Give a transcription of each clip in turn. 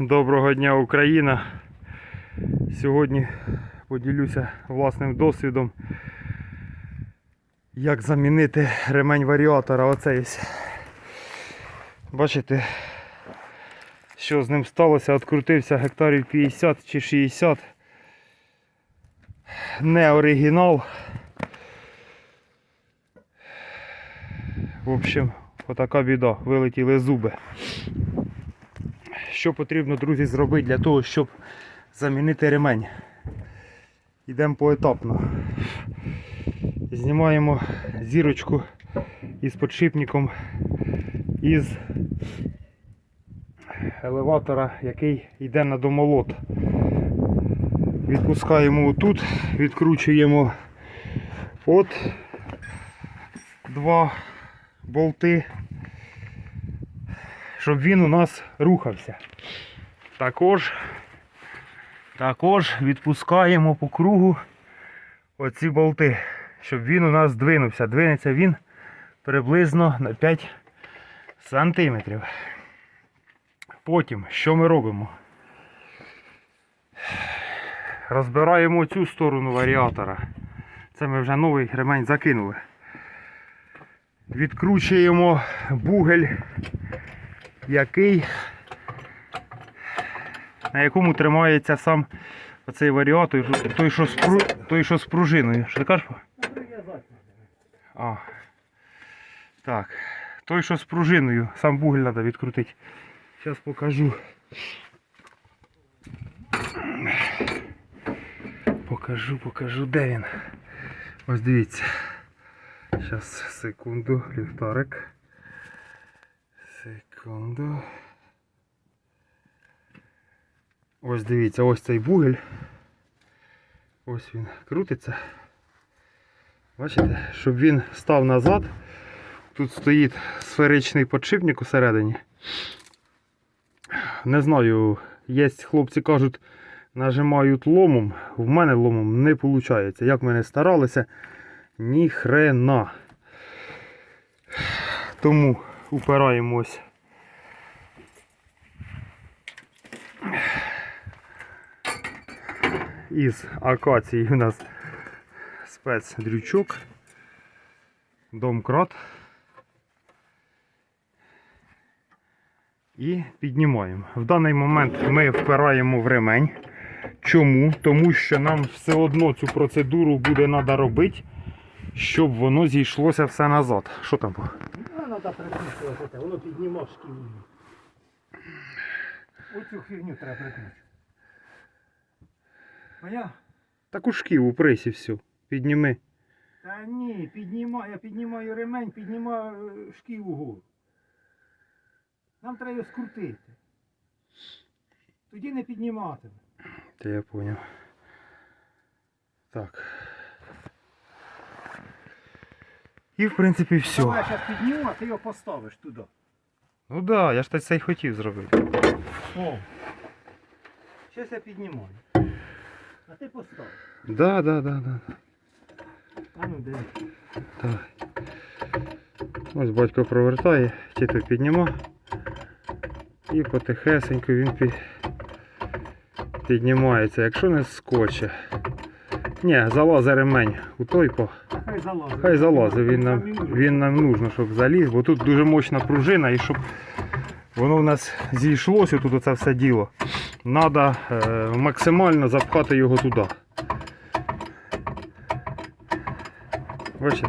Доброго дня Україна. Сьогодні поділюся власним досвідом, як замінити ремень варіатора. Ось. Бачите, що з ним сталося? Открутився гектарів 50 чи 60. Не оригінал. В общем, отака біда. Вилетіли зуби. Що потрібно, друзі, зробити для того, щоб замінити ремень? Йдемо поетапно. Знімаємо зірочку із подшипником із елеватора, який йде на домолот. Відпускаємо отут, відкручуємо от два болти щоб він у нас рухався. Також, також відпускаємо по кругу оці болти, щоб він у нас двинувся. Двинеться він приблизно на 5 сантиметрів. Потім, що ми робимо? Розбираємо цю сторону варіатора. Це ми вже новий ремень закинули. Відкручуємо бугель який, на якому тримається сам оцей варіатор, той, що з, той, що з пружиною. Що ти кажеш? А. Так. Той, що з пружиною, сам бугель треба відкрутити. Зараз покажу. Покажу, покажу, де він. Ось дивіться. Зараз, секунду, ліхтарик. Секунду. Ось дивіться, ось цей бугель. Ось він крутиться. Бачите, щоб він став назад. Тут стоїть сферичний подшипник усередині. Не знаю, є хлопці кажуть, нажимають ломом. В мене ломом не виходить. Як ми не старалися, ні хрена. Тому упираємось. Із акації у нас спецдрючок, домкрат. І піднімаємо. В даний момент ми впираємо в ремень. Чому? Тому що нам все одно цю процедуру буде треба робити, щоб воно зійшлося все назад. Що там? було? Треба прикручувати це, воно піднімав шківу. Оцю фігню треба прикручувати. Поняв? Таку шківу прись і все. Підніми. Та ні, піднімаю, я піднімаю ремень, піднімаю е, шківу вгору. Нам треба його скрутити. Тоді не підніматиме. Та я поняв. Так. І в принципі все. Давай я зараз підніму, а ти його поставиш туди. Ну так, да, я ж це й хотів зробити. О. Щось я піднімаю. А ти постав. Да, да, да, да. А ну диви. Давай. Ось батько провертає, чи то підніма. І потихесенько він пі... піднімається, якщо не скоче. Ні, залазить ремень у той по. Хай залазить. Хай залазить, він нам, він нам нужно, щоб заліз, бо тут дуже мощна пружина і щоб воно в нас зійшлося тут оце все діло. Треба е, максимально запхати його туди. Бачите,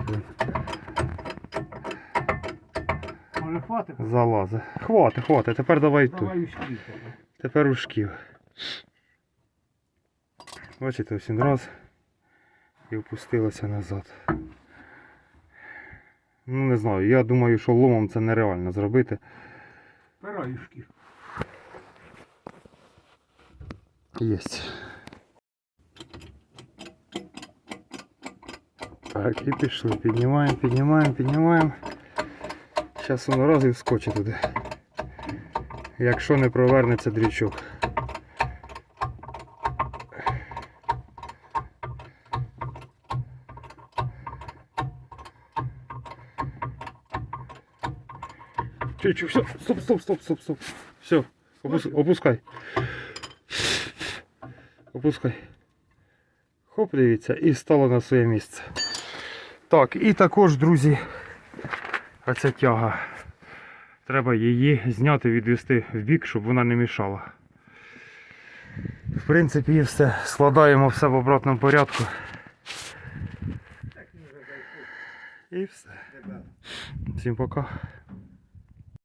Може хватить? залазить. Хвати, хвати, тепер давай тут. Тепер у шків. Бачите, ось він раз і опустилося назад. Ну не знаю, я думаю, що ломом це нереально зробити. Шків. Єсть. Так, і пішли. Піднімаємо, піднімаємо, піднімаємо. Зараз воно раз і вскочить туди. Якщо не провернеться дрючок. Чуть-чуть, все, стоп, стоп, стоп, стоп, стоп. Все, Опус- опускай. Опускай. Хоп, дивіться, і стало на своє місце. Так, і також, друзі, оця тяга. Треба її зняти, відвести в бік, щоб вона не мішала. В принципі, все. Складаємо все в обратному порядку. І все. Всім пока.